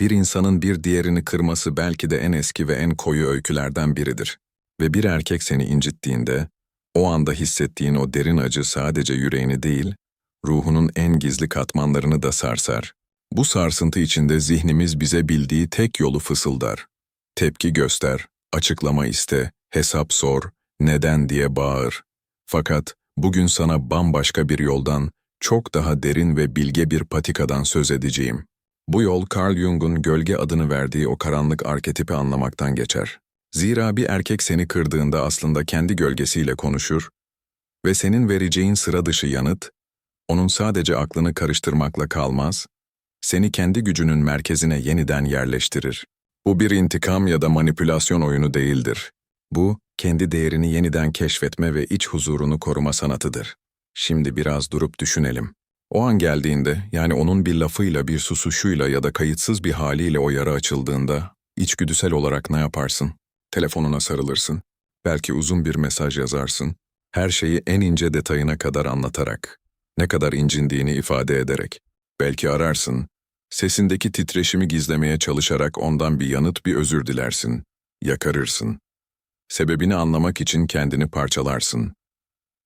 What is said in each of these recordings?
Bir insanın bir diğerini kırması belki de en eski ve en koyu öykülerden biridir. Ve bir erkek seni incittiğinde, o anda hissettiğin o derin acı sadece yüreğini değil, ruhunun en gizli katmanlarını da sarsar. Bu sarsıntı içinde zihnimiz bize bildiği tek yolu fısıldar. Tepki göster, açıklama iste, hesap sor, neden diye bağır. Fakat bugün sana bambaşka bir yoldan, çok daha derin ve bilge bir patikadan söz edeceğim. Bu yol Carl Jung'un gölge adını verdiği o karanlık arketipi anlamaktan geçer. Zira bir erkek seni kırdığında aslında kendi gölgesiyle konuşur ve senin vereceğin sıra dışı yanıt, onun sadece aklını karıştırmakla kalmaz, seni kendi gücünün merkezine yeniden yerleştirir. Bu bir intikam ya da manipülasyon oyunu değildir. Bu, kendi değerini yeniden keşfetme ve iç huzurunu koruma sanatıdır. Şimdi biraz durup düşünelim. O an geldiğinde, yani onun bir lafıyla, bir susuşuyla ya da kayıtsız bir haliyle o yara açıldığında, içgüdüsel olarak ne yaparsın? Telefonuna sarılırsın, belki uzun bir mesaj yazarsın, her şeyi en ince detayına kadar anlatarak, ne kadar incindiğini ifade ederek. Belki ararsın, sesindeki titreşimi gizlemeye çalışarak ondan bir yanıt, bir özür dilersin, yakarırsın. Sebebini anlamak için kendini parçalarsın.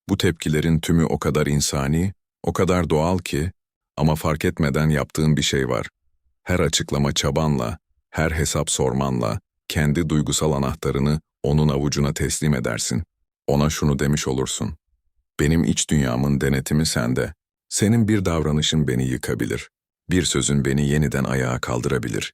Bu tepkilerin tümü o kadar insani, o kadar doğal ki ama fark etmeden yaptığın bir şey var. Her açıklama çabanla, her hesap sormanla kendi duygusal anahtarını onun avucuna teslim edersin. Ona şunu demiş olursun. Benim iç dünyamın denetimi sende. Senin bir davranışın beni yıkabilir. Bir sözün beni yeniden ayağa kaldırabilir.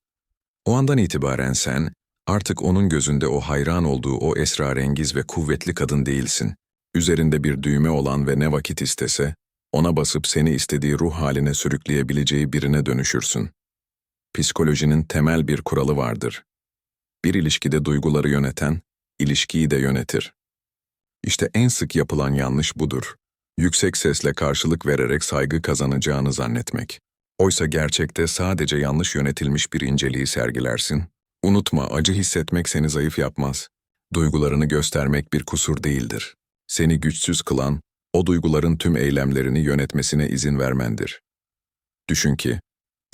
O andan itibaren sen, artık onun gözünde o hayran olduğu o esrarengiz ve kuvvetli kadın değilsin. Üzerinde bir düğme olan ve ne vakit istese, ona basıp seni istediği ruh haline sürükleyebileceği birine dönüşürsün. Psikolojinin temel bir kuralı vardır. Bir ilişkide duyguları yöneten, ilişkiyi de yönetir. İşte en sık yapılan yanlış budur. Yüksek sesle karşılık vererek saygı kazanacağını zannetmek. Oysa gerçekte sadece yanlış yönetilmiş bir inceliği sergilersin. Unutma, acı hissetmek seni zayıf yapmaz. Duygularını göstermek bir kusur değildir. Seni güçsüz kılan, o duyguların tüm eylemlerini yönetmesine izin vermendir. Düşün ki,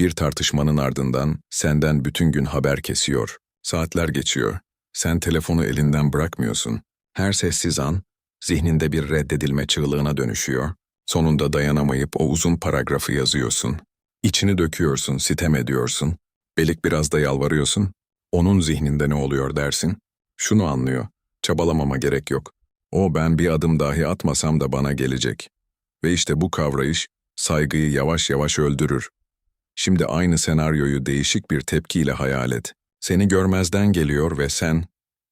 bir tartışmanın ardından senden bütün gün haber kesiyor, saatler geçiyor, sen telefonu elinden bırakmıyorsun. Her sessiz an, zihninde bir reddedilme çığlığına dönüşüyor. Sonunda dayanamayıp o uzun paragrafı yazıyorsun. İçini döküyorsun, sitem ediyorsun. Belik biraz da yalvarıyorsun. Onun zihninde ne oluyor dersin? Şunu anlıyor. Çabalamama gerek yok. O ben bir adım dahi atmasam da bana gelecek. Ve işte bu kavrayış saygıyı yavaş yavaş öldürür. Şimdi aynı senaryoyu değişik bir tepkiyle hayal et. Seni görmezden geliyor ve sen,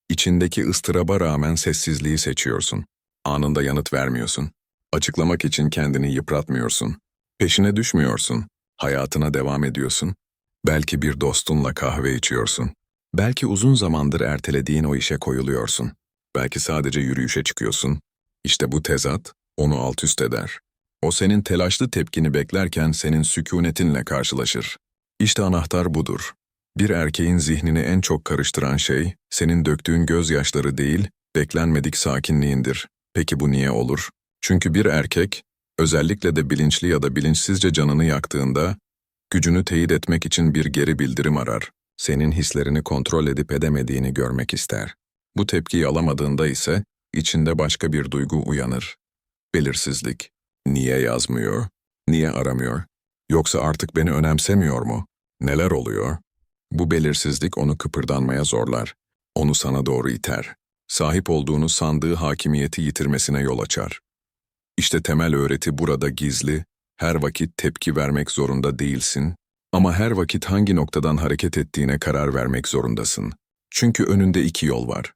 içindeki ıstıraba rağmen sessizliği seçiyorsun. Anında yanıt vermiyorsun. Açıklamak için kendini yıpratmıyorsun. Peşine düşmüyorsun. Hayatına devam ediyorsun. Belki bir dostunla kahve içiyorsun. Belki uzun zamandır ertelediğin o işe koyuluyorsun. Belki sadece yürüyüşe çıkıyorsun. İşte bu tezat onu alt üst eder. O senin telaşlı tepkini beklerken senin sükunetinle karşılaşır. İşte anahtar budur. Bir erkeğin zihnini en çok karıştıran şey, senin döktüğün gözyaşları değil, beklenmedik sakinliğindir. Peki bu niye olur? Çünkü bir erkek, özellikle de bilinçli ya da bilinçsizce canını yaktığında, gücünü teyit etmek için bir geri bildirim arar. Senin hislerini kontrol edip edemediğini görmek ister. Bu tepkiyi alamadığında ise içinde başka bir duygu uyanır. Belirsizlik. Niye yazmıyor? Niye aramıyor? Yoksa artık beni önemsemiyor mu? Neler oluyor? Bu belirsizlik onu kıpırdanmaya zorlar. Onu sana doğru iter. Sahip olduğunu sandığı hakimiyeti yitirmesine yol açar. İşte temel öğreti burada gizli, her vakit tepki vermek zorunda değilsin ama her vakit hangi noktadan hareket ettiğine karar vermek zorundasın. Çünkü önünde iki yol var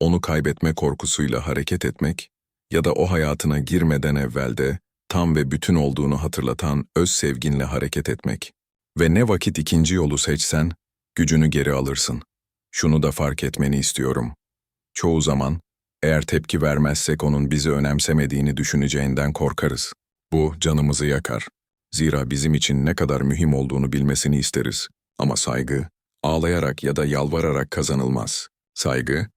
onu kaybetme korkusuyla hareket etmek ya da o hayatına girmeden evvelde tam ve bütün olduğunu hatırlatan öz sevginle hareket etmek. Ve ne vakit ikinci yolu seçsen, gücünü geri alırsın. Şunu da fark etmeni istiyorum. Çoğu zaman, eğer tepki vermezsek onun bizi önemsemediğini düşüneceğinden korkarız. Bu canımızı yakar. Zira bizim için ne kadar mühim olduğunu bilmesini isteriz. Ama saygı, ağlayarak ya da yalvararak kazanılmaz. Saygı,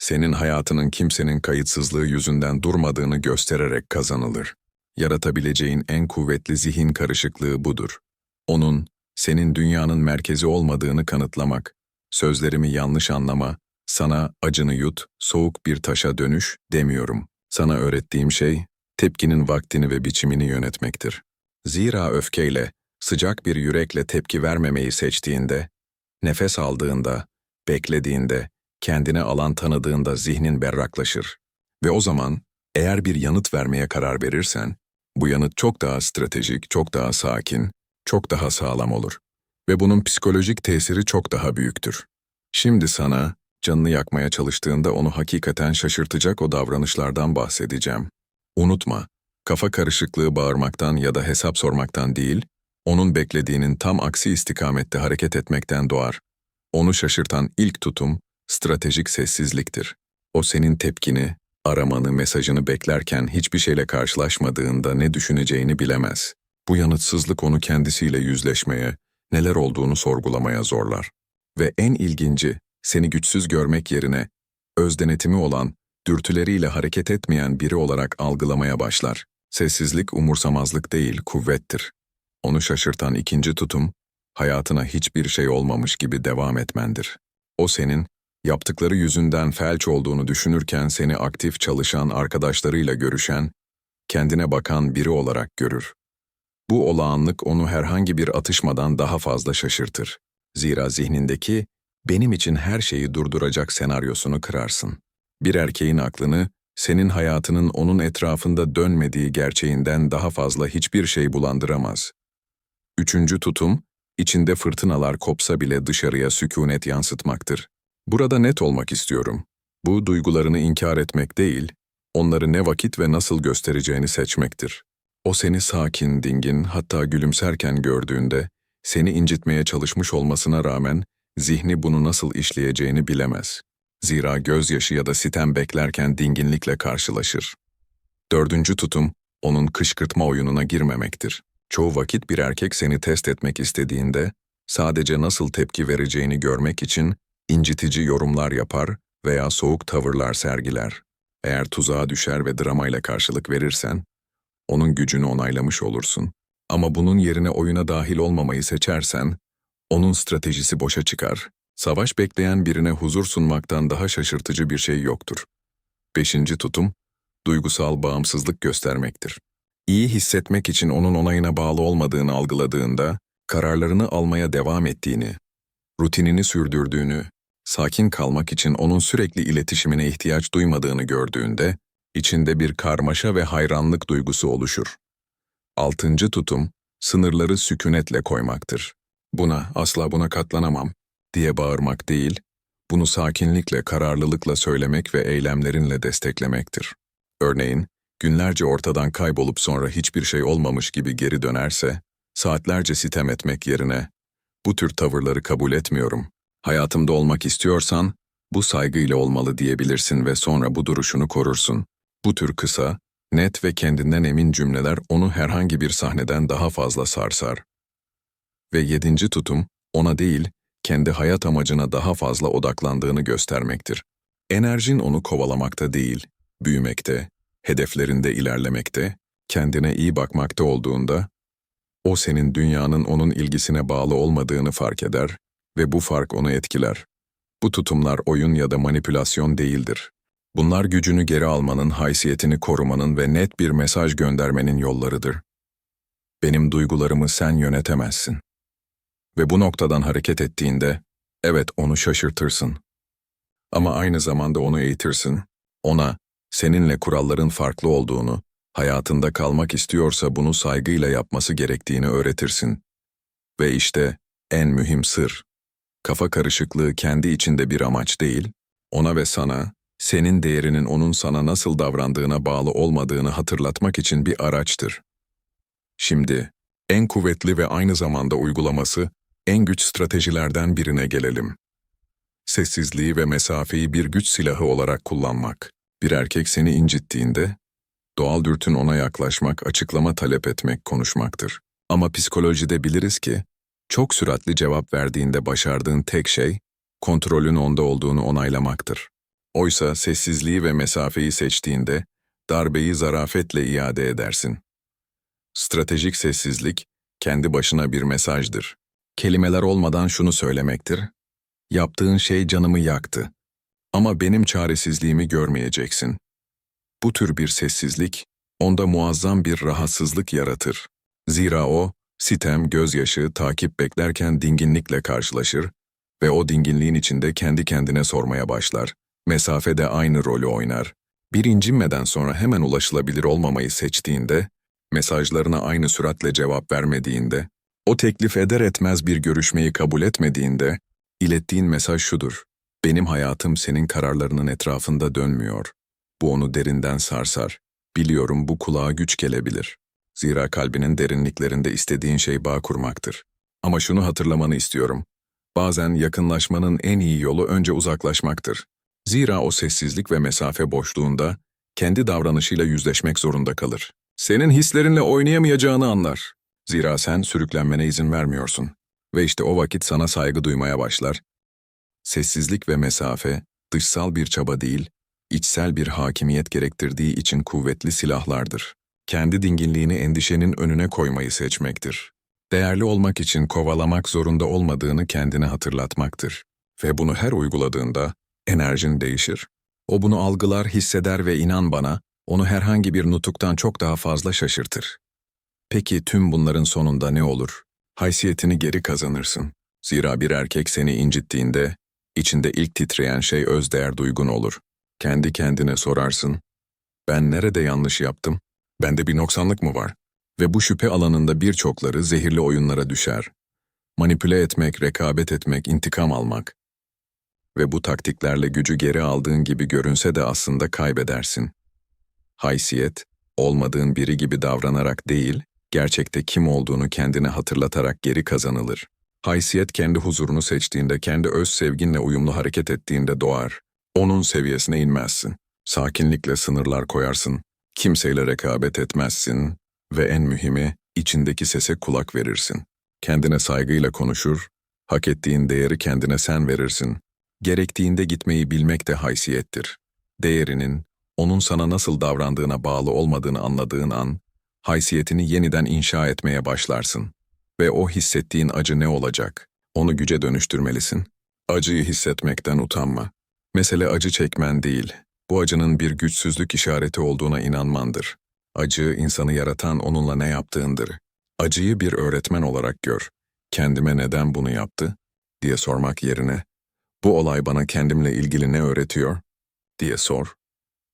senin hayatının kimsenin kayıtsızlığı yüzünden durmadığını göstererek kazanılır. Yaratabileceğin en kuvvetli zihin karışıklığı budur. Onun, senin dünyanın merkezi olmadığını kanıtlamak, sözlerimi yanlış anlama, sana acını yut, soğuk bir taşa dönüş demiyorum. Sana öğrettiğim şey, tepkinin vaktini ve biçimini yönetmektir. Zira öfkeyle, sıcak bir yürekle tepki vermemeyi seçtiğinde, nefes aldığında, beklediğinde, kendine alan tanıdığında zihnin berraklaşır. Ve o zaman, eğer bir yanıt vermeye karar verirsen, bu yanıt çok daha stratejik, çok daha sakin, çok daha sağlam olur. Ve bunun psikolojik tesiri çok daha büyüktür. Şimdi sana, canını yakmaya çalıştığında onu hakikaten şaşırtacak o davranışlardan bahsedeceğim. Unutma, kafa karışıklığı bağırmaktan ya da hesap sormaktan değil, onun beklediğinin tam aksi istikamette hareket etmekten doğar. Onu şaşırtan ilk tutum, stratejik sessizliktir. O senin tepkini, aramanı, mesajını beklerken hiçbir şeyle karşılaşmadığında ne düşüneceğini bilemez. Bu yanıtsızlık onu kendisiyle yüzleşmeye, neler olduğunu sorgulamaya zorlar. Ve en ilginci, seni güçsüz görmek yerine, öz denetimi olan, dürtüleriyle hareket etmeyen biri olarak algılamaya başlar. Sessizlik umursamazlık değil, kuvvettir. Onu şaşırtan ikinci tutum, hayatına hiçbir şey olmamış gibi devam etmendir. O senin, yaptıkları yüzünden felç olduğunu düşünürken seni aktif çalışan arkadaşlarıyla görüşen, kendine bakan biri olarak görür. Bu olağanlık onu herhangi bir atışmadan daha fazla şaşırtır. Zira zihnindeki benim için her şeyi durduracak senaryosunu kırarsın. Bir erkeğin aklını, senin hayatının onun etrafında dönmediği gerçeğinden daha fazla hiçbir şey bulandıramaz. Üçüncü tutum, içinde fırtınalar kopsa bile dışarıya sükunet yansıtmaktır. Burada net olmak istiyorum. Bu duygularını inkar etmek değil, onları ne vakit ve nasıl göstereceğini seçmektir. O seni sakin, dingin, hatta gülümserken gördüğünde, seni incitmeye çalışmış olmasına rağmen, zihni bunu nasıl işleyeceğini bilemez. Zira gözyaşı ya da sitem beklerken dinginlikle karşılaşır. Dördüncü tutum, onun kışkırtma oyununa girmemektir. Çoğu vakit bir erkek seni test etmek istediğinde, sadece nasıl tepki vereceğini görmek için incitici yorumlar yapar veya soğuk tavırlar sergiler. Eğer tuzağa düşer ve dramayla karşılık verirsen, onun gücünü onaylamış olursun. Ama bunun yerine oyuna dahil olmamayı seçersen, onun stratejisi boşa çıkar. Savaş bekleyen birine huzur sunmaktan daha şaşırtıcı bir şey yoktur. Beşinci tutum, duygusal bağımsızlık göstermektir. İyi hissetmek için onun onayına bağlı olmadığını algıladığında, kararlarını almaya devam ettiğini, rutinini sürdürdüğünü, sakin kalmak için onun sürekli iletişimine ihtiyaç duymadığını gördüğünde, içinde bir karmaşa ve hayranlık duygusu oluşur. Altıncı tutum, sınırları sükunetle koymaktır. Buna, asla buna katlanamam diye bağırmak değil, bunu sakinlikle, kararlılıkla söylemek ve eylemlerinle desteklemektir. Örneğin, günlerce ortadan kaybolup sonra hiçbir şey olmamış gibi geri dönerse, saatlerce sitem etmek yerine, bu tür tavırları kabul etmiyorum, hayatımda olmak istiyorsan, bu saygıyla olmalı diyebilirsin ve sonra bu duruşunu korursun. Bu tür kısa, net ve kendinden emin cümleler onu herhangi bir sahneden daha fazla sarsar. Ve yedinci tutum, ona değil, kendi hayat amacına daha fazla odaklandığını göstermektir. Enerjin onu kovalamakta değil, büyümekte, hedeflerinde ilerlemekte, kendine iyi bakmakta olduğunda, o senin dünyanın onun ilgisine bağlı olmadığını fark eder ve bu fark onu etkiler. Bu tutumlar oyun ya da manipülasyon değildir. Bunlar gücünü geri almanın, haysiyetini korumanın ve net bir mesaj göndermenin yollarıdır. Benim duygularımı sen yönetemezsin. Ve bu noktadan hareket ettiğinde, evet onu şaşırtırsın. Ama aynı zamanda onu eğitirsin. Ona, seninle kuralların farklı olduğunu, hayatında kalmak istiyorsa bunu saygıyla yapması gerektiğini öğretirsin. Ve işte en mühim sır. Kafa karışıklığı kendi içinde bir amaç değil, ona ve sana, senin değerinin onun sana nasıl davrandığına bağlı olmadığını hatırlatmak için bir araçtır. Şimdi, en kuvvetli ve aynı zamanda uygulaması, en güç stratejilerden birine gelelim. Sessizliği ve mesafeyi bir güç silahı olarak kullanmak. Bir erkek seni incittiğinde, doğal dürtün ona yaklaşmak, açıklama talep etmek, konuşmaktır. Ama psikolojide biliriz ki, çok süratli cevap verdiğinde başardığın tek şey, kontrolün onda olduğunu onaylamaktır. Oysa sessizliği ve mesafeyi seçtiğinde, darbeyi zarafetle iade edersin. Stratejik sessizlik, kendi başına bir mesajdır. Kelimeler olmadan şunu söylemektir. Yaptığın şey canımı yaktı. Ama benim çaresizliğimi görmeyeceksin. Bu tür bir sessizlik, onda muazzam bir rahatsızlık yaratır. Zira o, sitem, gözyaşı, takip beklerken dinginlikle karşılaşır ve o dinginliğin içinde kendi kendine sormaya başlar. Mesafede aynı rolü oynar. Bir incinmeden sonra hemen ulaşılabilir olmamayı seçtiğinde, mesajlarına aynı süratle cevap vermediğinde, o teklif eder etmez bir görüşmeyi kabul etmediğinde, ilettiğin mesaj şudur. Benim hayatım senin kararlarının etrafında dönmüyor. Bu onu derinden sarsar. Biliyorum bu kulağa güç gelebilir. Zira kalbinin derinliklerinde istediğin şey bağ kurmaktır. Ama şunu hatırlamanı istiyorum. Bazen yakınlaşmanın en iyi yolu önce uzaklaşmaktır. Zira o sessizlik ve mesafe boşluğunda kendi davranışıyla yüzleşmek zorunda kalır. Senin hislerinle oynayamayacağını anlar. Zira sen sürüklenmene izin vermiyorsun. Ve işte o vakit sana saygı duymaya başlar. Sessizlik ve mesafe, dışsal bir çaba değil, içsel bir hakimiyet gerektirdiği için kuvvetli silahlardır. Kendi dinginliğini endişenin önüne koymayı seçmektir. Değerli olmak için kovalamak zorunda olmadığını kendine hatırlatmaktır. Ve bunu her uyguladığında enerjin değişir. O bunu algılar, hisseder ve inan bana, onu herhangi bir nutuktan çok daha fazla şaşırtır. Peki tüm bunların sonunda ne olur? Haysiyetini geri kazanırsın. Zira bir erkek seni incittiğinde, içinde ilk titreyen şey özdeğer duygun olur. Kendi kendine sorarsın, ben nerede yanlış yaptım? Bende bir noksanlık mı var? Ve bu şüphe alanında birçokları zehirli oyunlara düşer. Manipüle etmek, rekabet etmek, intikam almak. Ve bu taktiklerle gücü geri aldığın gibi görünse de aslında kaybedersin. Haysiyet, olmadığın biri gibi davranarak değil, gerçekte kim olduğunu kendine hatırlatarak geri kazanılır. Haysiyet kendi huzurunu seçtiğinde, kendi öz sevginle uyumlu hareket ettiğinde doğar. Onun seviyesine inmezsin. Sakinlikle sınırlar koyarsın. Kimseyle rekabet etmezsin ve en mühimi içindeki sese kulak verirsin. Kendine saygıyla konuşur, hak ettiğin değeri kendine sen verirsin. Gerektiğinde gitmeyi bilmek de haysiyettir. Değerinin, onun sana nasıl davrandığına bağlı olmadığını anladığın an, haysiyetini yeniden inşa etmeye başlarsın. Ve o hissettiğin acı ne olacak? Onu güce dönüştürmelisin. Acıyı hissetmekten utanma. Mesele acı çekmen değil, bu acının bir güçsüzlük işareti olduğuna inanmandır. Acı, insanı yaratan onunla ne yaptığındır. Acıyı bir öğretmen olarak gör. Kendime neden bunu yaptı? diye sormak yerine, bu olay bana kendimle ilgili ne öğretiyor? diye sor.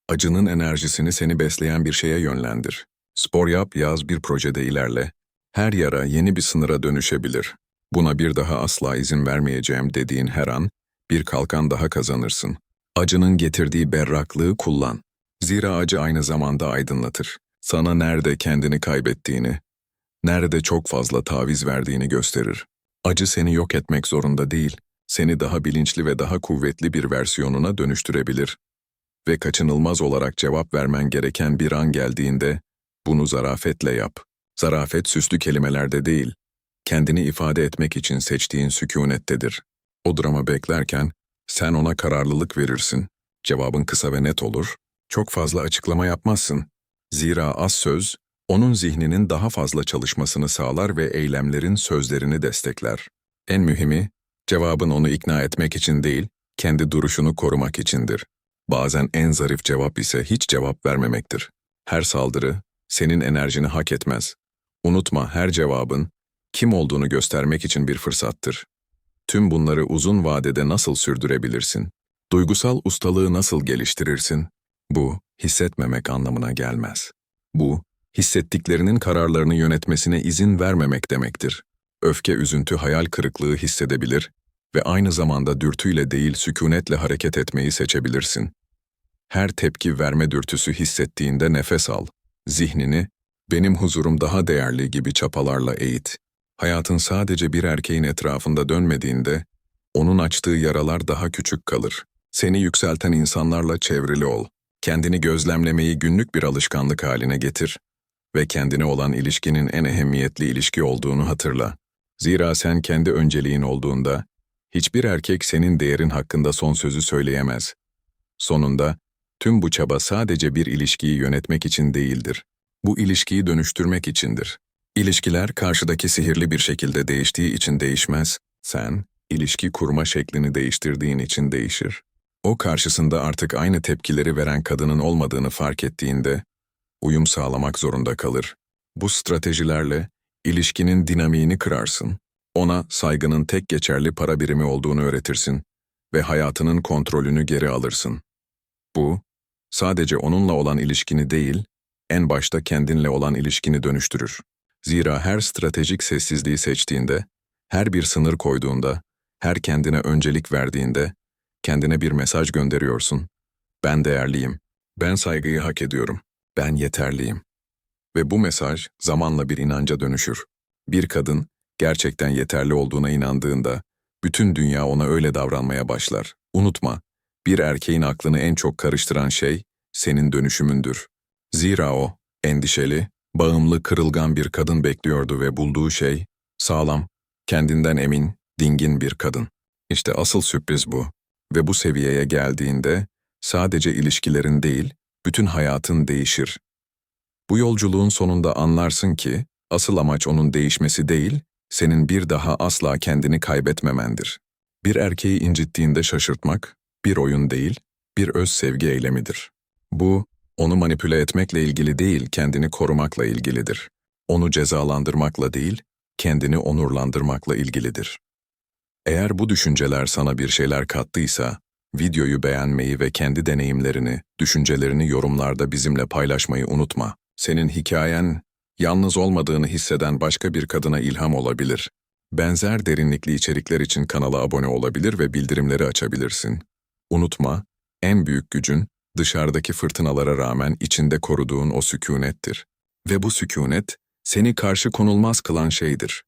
Acının enerjisini seni besleyen bir şeye yönlendir. Spor yap, yaz bir projede ilerle. Her yara yeni bir sınıra dönüşebilir. Buna bir daha asla izin vermeyeceğim dediğin her an, bir kalkan daha kazanırsın. Acının getirdiği berraklığı kullan. Zira acı aynı zamanda aydınlatır. Sana nerede kendini kaybettiğini, nerede çok fazla taviz verdiğini gösterir. Acı seni yok etmek zorunda değil, seni daha bilinçli ve daha kuvvetli bir versiyonuna dönüştürebilir. Ve kaçınılmaz olarak cevap vermen gereken bir an geldiğinde, bunu zarafetle yap. Zarafet süslü kelimelerde değil, kendini ifade etmek için seçtiğin sükunettedir. O drama beklerken, sen ona kararlılık verirsin. Cevabın kısa ve net olur. Çok fazla açıklama yapmazsın. Zira az söz, onun zihninin daha fazla çalışmasını sağlar ve eylemlerin sözlerini destekler. En mühimi, cevabın onu ikna etmek için değil, kendi duruşunu korumak içindir. Bazen en zarif cevap ise hiç cevap vermemektir. Her saldırı, senin enerjini hak etmez. Unutma her cevabın, kim olduğunu göstermek için bir fırsattır. Tüm bunları uzun vadede nasıl sürdürebilirsin? Duygusal ustalığı nasıl geliştirirsin? Bu, hissetmemek anlamına gelmez. Bu, hissettiklerinin kararlarını yönetmesine izin vermemek demektir. Öfke, üzüntü, hayal kırıklığı hissedebilir ve aynı zamanda dürtüyle değil sükunetle hareket etmeyi seçebilirsin. Her tepki verme dürtüsü hissettiğinde nefes al. Zihnini, benim huzurum daha değerli gibi çapalarla eğit. Hayatın sadece bir erkeğin etrafında dönmediğinde, onun açtığı yaralar daha küçük kalır. Seni yükselten insanlarla çevrili ol. Kendini gözlemlemeyi günlük bir alışkanlık haline getir ve kendine olan ilişkinin en ehemmiyetli ilişki olduğunu hatırla. Zira sen kendi önceliğin olduğunda, hiçbir erkek senin değerin hakkında son sözü söyleyemez. Sonunda, tüm bu çaba sadece bir ilişkiyi yönetmek için değildir. Bu ilişkiyi dönüştürmek içindir. İlişkiler karşıdaki sihirli bir şekilde değiştiği için değişmez. Sen, ilişki kurma şeklini değiştirdiğin için değişir. O karşısında artık aynı tepkileri veren kadının olmadığını fark ettiğinde, uyum sağlamak zorunda kalır. Bu stratejilerle ilişkinin dinamiğini kırarsın. Ona saygının tek geçerli para birimi olduğunu öğretirsin ve hayatının kontrolünü geri alırsın. Bu, sadece onunla olan ilişkini değil, en başta kendinle olan ilişkini dönüştürür. Zira her stratejik sessizliği seçtiğinde, her bir sınır koyduğunda, her kendine öncelik verdiğinde, kendine bir mesaj gönderiyorsun. Ben değerliyim, ben saygıyı hak ediyorum, ben yeterliyim. Ve bu mesaj zamanla bir inanca dönüşür. Bir kadın gerçekten yeterli olduğuna inandığında, bütün dünya ona öyle davranmaya başlar. Unutma, bir erkeğin aklını en çok karıştıran şey senin dönüşümündür. Zira o, endişeli, bağımlı, kırılgan bir kadın bekliyordu ve bulduğu şey, sağlam, kendinden emin, dingin bir kadın. İşte asıl sürpriz bu. Ve bu seviyeye geldiğinde, sadece ilişkilerin değil, bütün hayatın değişir. Bu yolculuğun sonunda anlarsın ki, asıl amaç onun değişmesi değil, senin bir daha asla kendini kaybetmemendir. Bir erkeği incittiğinde şaşırtmak, bir oyun değil, bir öz sevgi eylemidir. Bu, onu manipüle etmekle ilgili değil, kendini korumakla ilgilidir. Onu cezalandırmakla değil, kendini onurlandırmakla ilgilidir. Eğer bu düşünceler sana bir şeyler kattıysa, videoyu beğenmeyi ve kendi deneyimlerini, düşüncelerini yorumlarda bizimle paylaşmayı unutma. Senin hikayen, yalnız olmadığını hisseden başka bir kadına ilham olabilir. Benzer derinlikli içerikler için kanala abone olabilir ve bildirimleri açabilirsin. Unutma, en büyük gücün dışarıdaki fırtınalara rağmen içinde koruduğun o sükunettir. Ve bu sükunet, seni karşı konulmaz kılan şeydir.